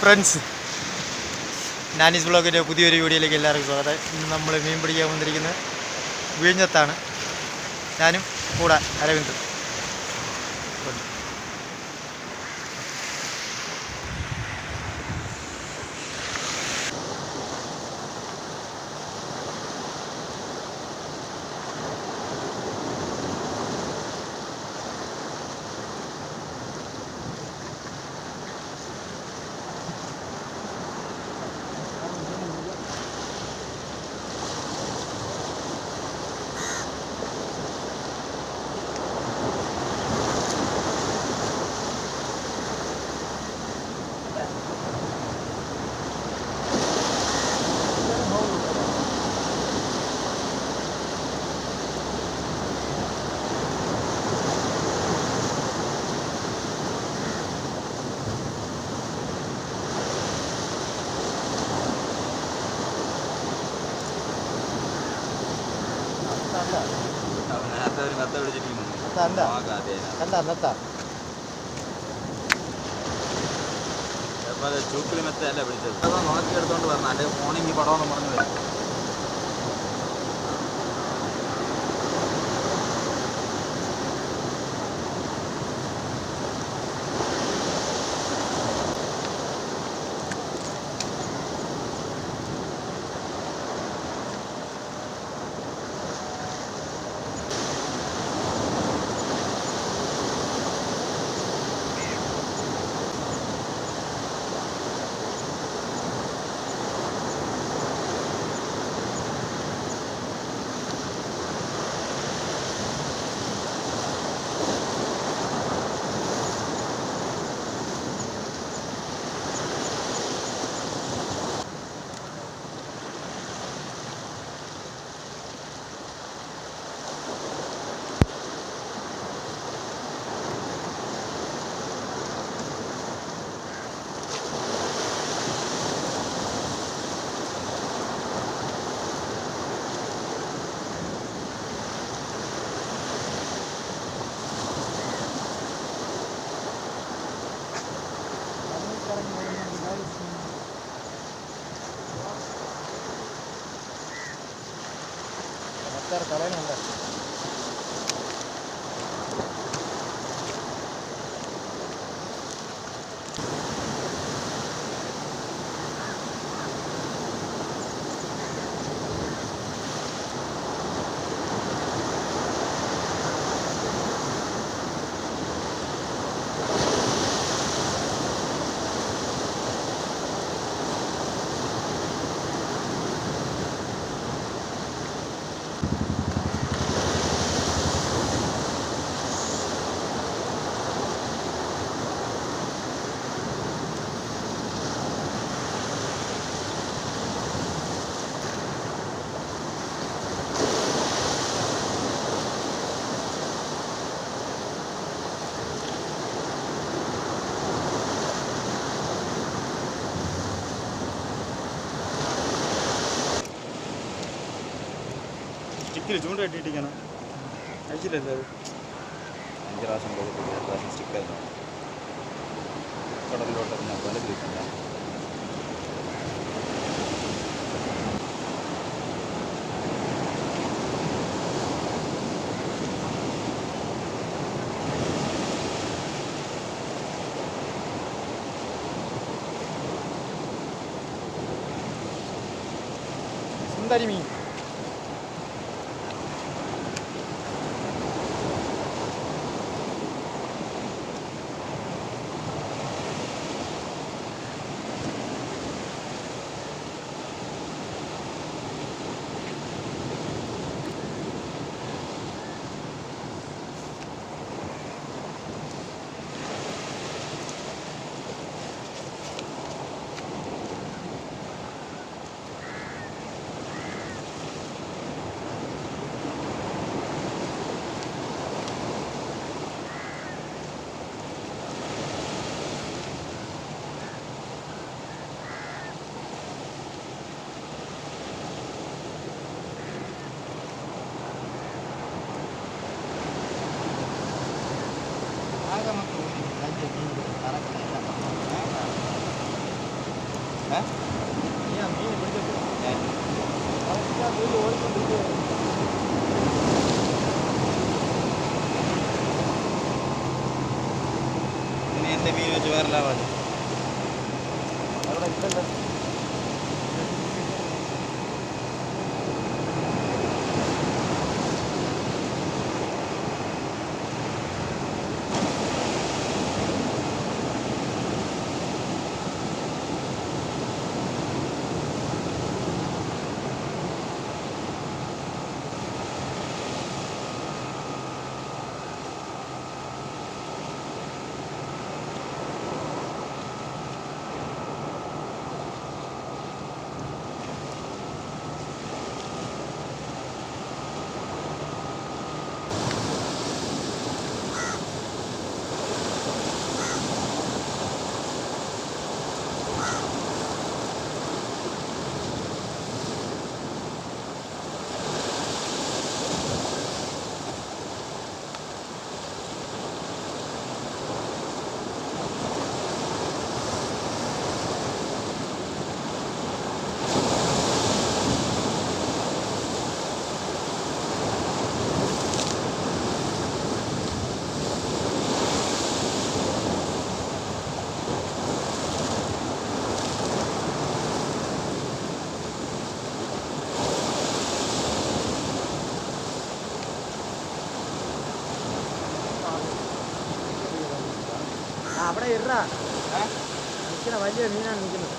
Friends. Nani's ബ്ലോഗിന്റെ പുതിയൊരു വീഡിയോയിലേക്ക് എല്ലാവർക്കും സ്വാഗതം. ഇന്ന് നമ്മൾ മീൻ പിടിക്കാൻ വന്നിരിക്കുന്നത് വിഴിഞ്ഞത്താണ്. ഞാനും കൂടെ അരവിന്ദ്. കണ്ട. കണ്ട അന്നത്താ. ചൂക്കിൽ മെത്തല്ല പിടിച്ചത്. നോക്കി എടുത്തോണ്ട് വരണം അല്ലെ ഫോണിങ് പടമെന്ന് പറഞ്ഞു വരും. তার কারণ আমরা। സ്റ്റിക്കിൽ ചൂണ്ട കെട്ടിയിട്ടിരിക്കണം അയച്ചില്ലല്ലോ അത്. അഞ്ച് പ്രാവശ്യം കൊടുത്തിട്ട് ഒരു പ്രാവശ്യം സ്റ്റിക്കർ കടലിലോട്ട് സുന്ദരി മീൻ എന്റെ മീൻ വെച്ച് വലിയ നിൽക്കുന്നത്.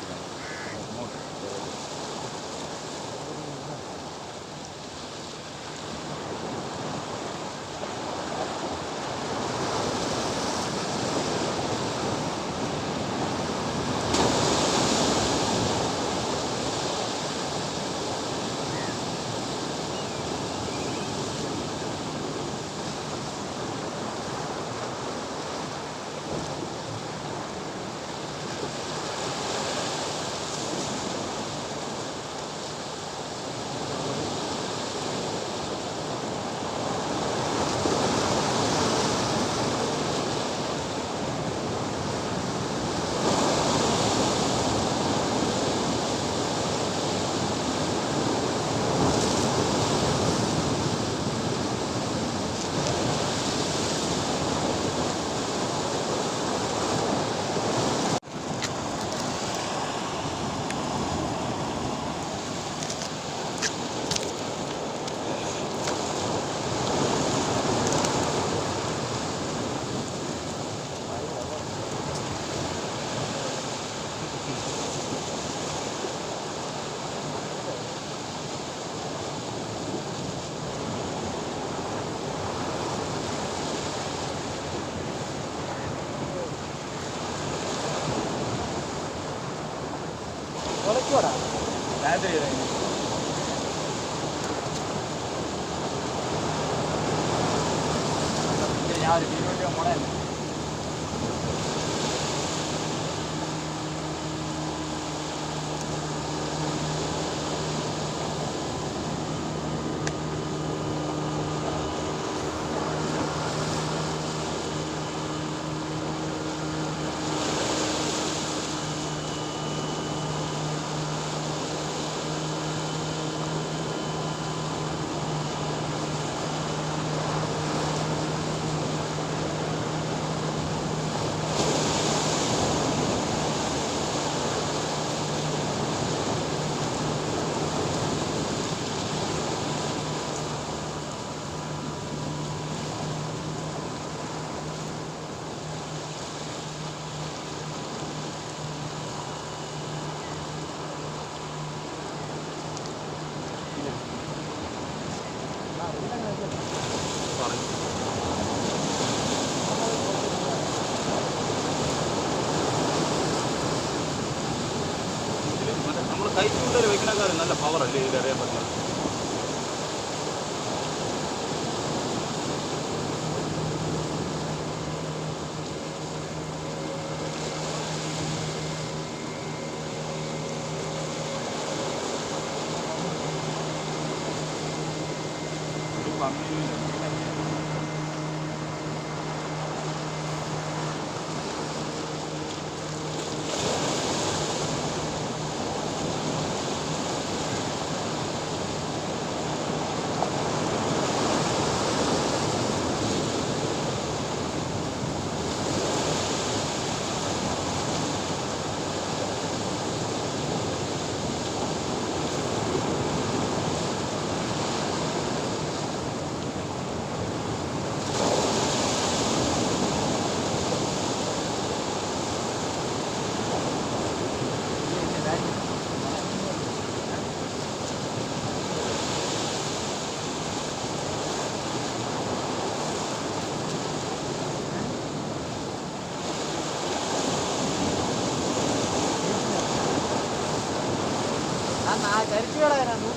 ఎక్కువరా రాత్రి யாருக்கு இருபத்தி மூணு kami.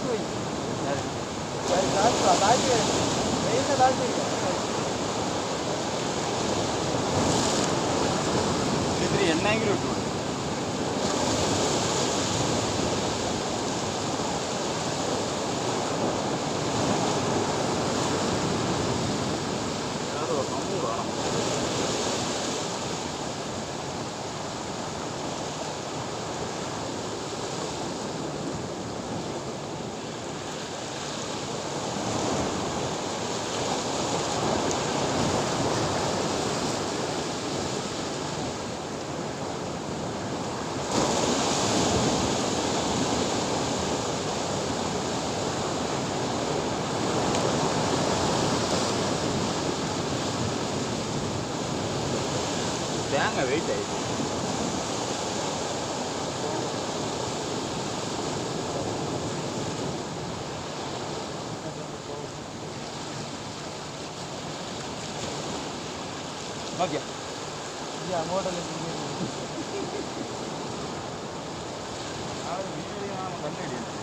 ದಾಟು ದಾಟು ದಾಟಿ ಬೇಗ ದಾಟಿ ಇದ್ರೆ ಎಣ್ಣಾಗಿ ರೊಟ್ಟು തേങ്ങ വെയിറ്റ് ആയി നോക്കിയാ ഈ അങ്ങോട്ടല്ലേ തിരിഞ്ഞ് ആ ഒരു വീഡിയോ കണ്ടിടിയാണ്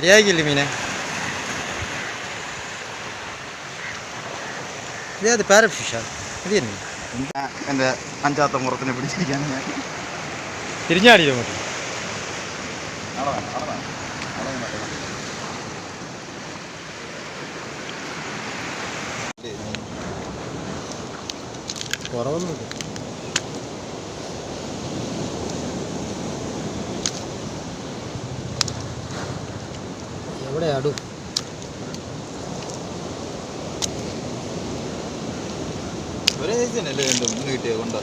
ശരിയാക്കില്ലേ മീനെ ഇതേത് പാരറ്റ് ഫിഷാ ഇത് തന്നെ എന്റെ അഞ്ചാത്ത മുറത്തിനെ പിടിച്ചിരിക്കാൻ ഞാൻ. തിരിഞ്ഞാടിയോ അങ്ങോട്ട് അവിടെ അവിടെ അടു ഒരേ തന്നെയല്ലേ രണ്ടും ഇന്ന് കിട്ടിയത് കൊണ്ടോ.